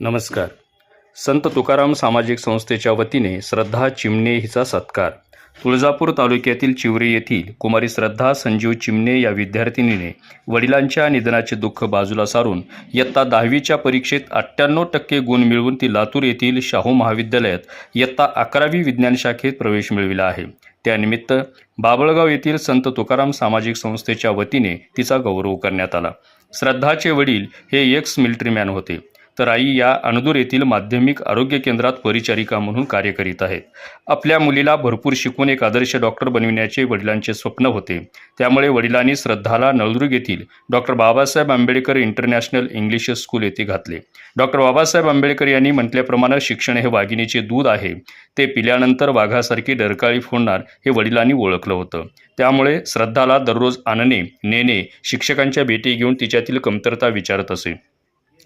नमस्कार. संत तुकाराम सामाजिक संस्थेच्या वतीने श्रद्धा चिमणे हिचा सत्कार. तुळजापूर तालुक्यातील चिवरे येथील कुमारी श्रद्धा संजीव चिमणे या विद्यार्थिनीने वडिलांच्या निधनाचे दुःख बाजूला सारून इयत्ता दहावीच्या परीक्षेत अठ्ठ्याण्णव टक्के गुण मिळवून ती लातूर येथील शाहू महाविद्यालयात इयत्ता अकरावी विज्ञान शाखेत प्रवेश मिळविला आहे. त्यानिमित्त बाबळगाव येथील संत तुकाराम सामाजिक संस्थेच्या वतीने तिचा गौरव करण्यात आला. श्रद्धाचे वडील हे एक्स मिलिटरी मॅन होते. तर आई या अनदूर येथील माध्यमिक आरोग्य केंद्रात परिचारिका म्हणून कार्य करीत आहेत. आपल्या मुलीला भरपूर शिकून एक आदर्श डॉक्टर बनविण्याचे वडिलांचे स्वप्न होते. त्यामुळे वडिलांनी श्रद्धाला नळदुर्ग येथील doctor Babasaheb Ambedkar international English school येथे घातले. डॉक्टर बाबासाहेब आंबेडकर यांनी म्हटल्याप्रमाणे शिक्षण हे वाघिणीचे दूध आहे. ते पिल्यानंतर वाघासारखी डरकाळी फोडणार हे वडिलांनी ओळखलं होतं. त्यामुळे श्रद्धाला दररोज आणणे नेणे शिक्षकांच्या भेटी घेऊन तिच्यातील कमतरता विचारत असे.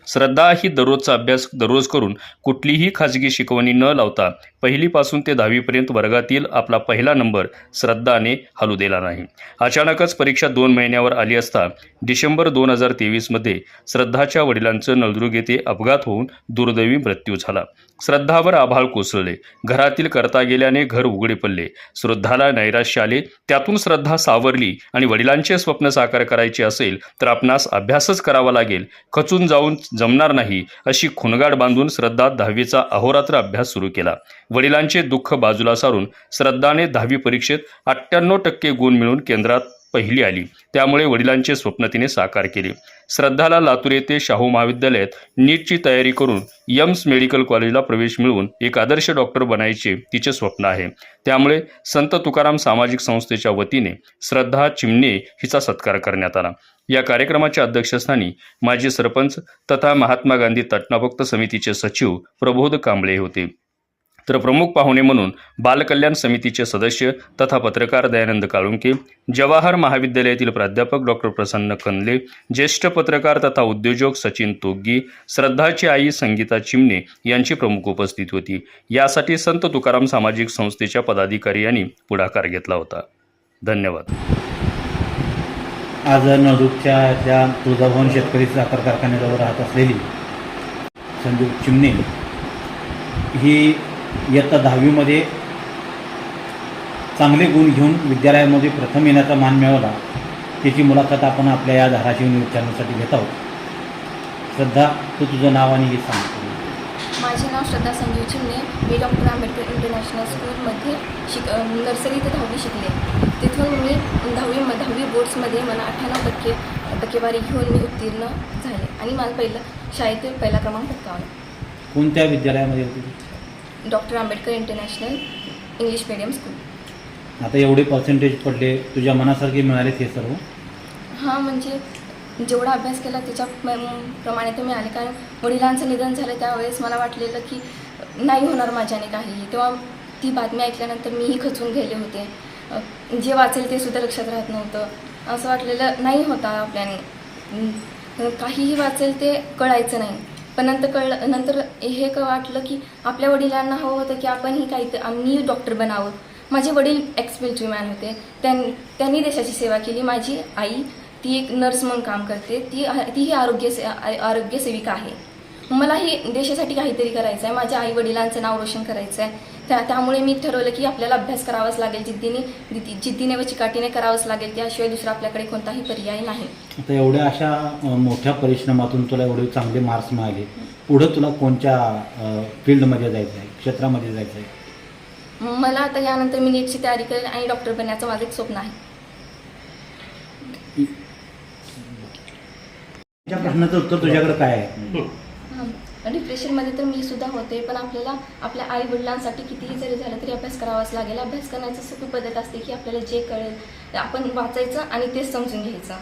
श्रद्धा ही दररोजचा अभ्यास दररोज करून कुठलीही खाजगी शिकवणी न लावता पहिलीपासून ते दहावीपर्यंत वर्गातील आपला पहिला नंबर श्रद्धाने हलू दिला नाही. अचानकच परीक्षा दोन महिन्यावर आली असता डिसेंबर दोन हजार तेवीसमध्ये श्रद्धाच्या वडिलांचं नळदुर्ग येथे अपघात होऊन दुर्दैवी मृत्यू झाला. श्रद्धावर आभाळ कोसळले. घरातील करता गेल्याने घर उघडे पडले. श्रद्धाला नैराश्य आले. त्यातून श्रद्धा सावरली आणि वडिलांचे स्वप्न साकार करायचे असेल तर आपणास अभ्यासच करावा लागेल. खचून जाऊन जमणार नाही अशी खुणगाड बांधून श्रद्धा दहावीचा अहोरात्र अभ्यास सुरू केला. वडिलांचे दुःख बाजूला सारून श्रद्धाने दहावी परीक्षेत अठ्ठ्याण्णव टक्के गुण मिळवून केंद्रात पहिली आली. त्यामुळे वडिलांचे स्वप्न तिने साकार केले. श्रद्धाला लातूर येथे शाहू महाविद्यालयात नीटची तयारी करून यम्स मेडिकल कॉलेजला प्रवेश मिळवून एक आदर्श डॉक्टर बनायचे तिचे स्वप्न आहे. त्यामुळे संत तुकाराम सामाजिक संस्थेच्या वतीने श्रद्धा चिमणे हिचा सत्कार करण्यात आला. या कार्यक्रमाच्या अध्यक्षस्थानी माजी सरपंच तथा महात्मा गांधी तटनाभक्त समितीचे सचिव प्रबोध कांबळे होते. तर प्रमुख पाहुणे म्हणून बालकल्याण समितीचे सदस्य तथा पत्रकार दयानंद काळुंके जवाहर महाविद्यालयातील प्राध्यापक डॉक्टर प्रसन्न कंदले ज्येष्ठ पत्रकार तथा उद्योजक सचिन तोग्गी श्रद्धाची आई संगीता चिमणे यांची प्रमुख उपस्थित होती. यासाठी संत तुकाराम सामाजिक संस्थेच्या पदाधिकारी यांनी पुढाकार घेतला होता. धन्यवाद. आज नळदुर्गच्या त्या तुळजाभवन शेतकरी साखर कारखान्याजवळ राहत असलेली संजीव चिमणे ही इयत्ता दहावीमध्ये चांगले गुण घेऊन विद्यालयामध्ये प्रथम येण्याचा मान मिळवला. त्याची मुलाखत आपण आपल्या या धाराशिव न्यूज चॅनलसाठी घेत आहोत. श्रद्धा तू तुझं नाव आणि हे सांग. माझे नाव श्रद्धा संजीव चिमणे. मी डॉक्टर आंबेडकर इंटरनॅशनल स्कूलमध्ये शिक नर्सरी ते दहावी शिकले. तिथून मी दहावी दहावी बोर्ड्समध्ये मला अठ्ठ्याण्णव टक्के टक्केवारी घेऊन मी उत्तीर्ण झाले आणि मला पहिलं शाळेतील पहिला क्रमांक पटकावला. कोणत्या विद्यालयामध्ये होती? Doctor Ambedkar international English medium school. आता एवढे पर्सेंटेज पडले तुझ्या मनासारखे मिळाले ते सर्व? हां म्हणजे जेवढा अभ्यास केला त्याच्या म- प्रमाणे तर मी आले कारण वडिलांचं निधन झालं त्यावेळेस मला वाटलेलं की नाही होणार माझ्याने काही तेव्हा ती बातमी ऐकल्यानंतर मीही खचून गेले होते. अ, जे वाचेल ते सुद्धा लक्षात राहत नव्हतं. असं वाटलेलं नाही होता आपल्याने. अं, काहीही वाचेल ते कळायचं नाही. पण नंतर कळलं नंतर हे क वाटलं की आपल्या वडिलांना हवं होतं की आपणही काही आम्ही डॉक्टर बनावं. माझे वडील एक्स मॅन होते. त्यां त्यांनी देशाची सेवा केली. माझी आई ती एक नर्स म्हणून काम करते. ती तीही आरोग्य से आरोग्य सेविका आहे. मलाही देशासाठी काहीतरी करायचं आहे माझ्या आई वडिलांचं नाव रोशन करायचं आहे त्या त्यामुळे मी ठरवलं की आपल्याला अभ्यास करावाच लागेल जिद्दीने जिद्दी- जिद्दीने व चिकाटीने करावंच लागेल त्याशिवाय दुसरा आपल्याकडे कोणताही पर्याय नाही. आता एवढ्या अशा मोठ्या परिश्रमातून तुला एवढे चांगले मार्क्स मिळाले. पुढं तुला कोणत्या फील्डमध्ये जायचं आहे क्षेत्रामध्ये जायचं आहे? मला आता यानंतर मी नीटची तयारी करेल आणि डॉक्टर बनण्याचं माझं एक स्वप्न आहे. प्रश्नाचं उत्तर तुझ्याकडे काय आहे? डिप्रेशनमध्ये तर मी सुद्धा होते पण आपल्याला आपल्या आई वडिलांसाठी कितीही जरी झालं तरी अभ्यास करावाच लागेल. अभ्यास करण्याची सोपी पद्धत असते की आपल्याला जे कळेल आपण वाचायचं आणि तेच समजून घ्यायचं.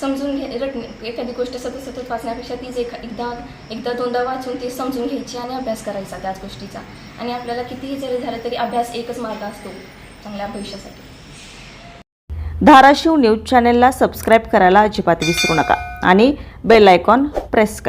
समजून घे रटणे एखादी गोष्ट सतत सतत वाचण्यापेक्षा तीच एक एकदा एकदा दोनदा वाचून ती समजून घ्यायची आणि अभ्यास करायचा त्याच गोष्टीचा. आणि आपल्याला कितीही जरी झालं तरी अभ्यास एकच मार्ग असतो चांगल्या भविष्यासाठी. धाराशिव न्यूज चॅनेलला सबस्क्राईब करायला अजिबात विसरू नका आणि बेल आयकॉन प्रेस करा.